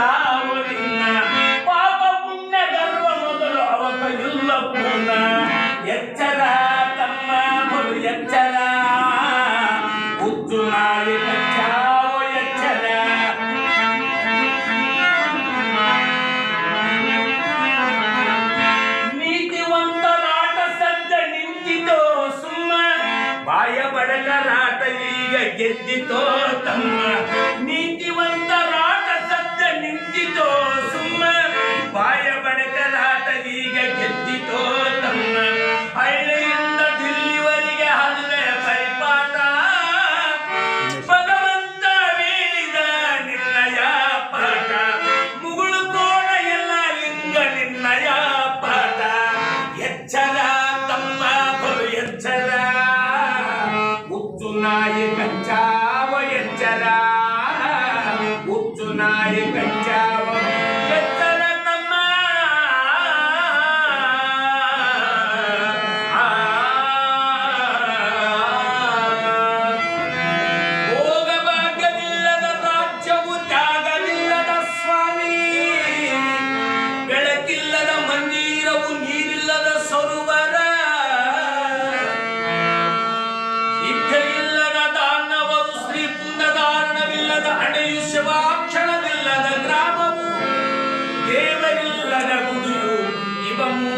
ಸಾವರಿನ ಪಾಪ ಪುಣ್ಯ ಗರ್ವ ಮೊದಲು ಅವಕ ಇಲ್ಲ ಪೂರ್ಣ ಎಚ್ಚರ ತಮ್ಮ ಮರು ಎಚ್ಚರ ಉಜ್ಜು ನಾಯಿ ಕಚ್ಚಾವ ಎಚ್ಚರ ನೀತಿವಂತರಾಟ ಸದ್ದ ನಿಂತಿತೋ ಸುಮ್ಮ ಬಾಯ ಬಡಗರಾಟ ಈಗ ಗೆದ್ದಿತೋ ತಮ್ಮ night.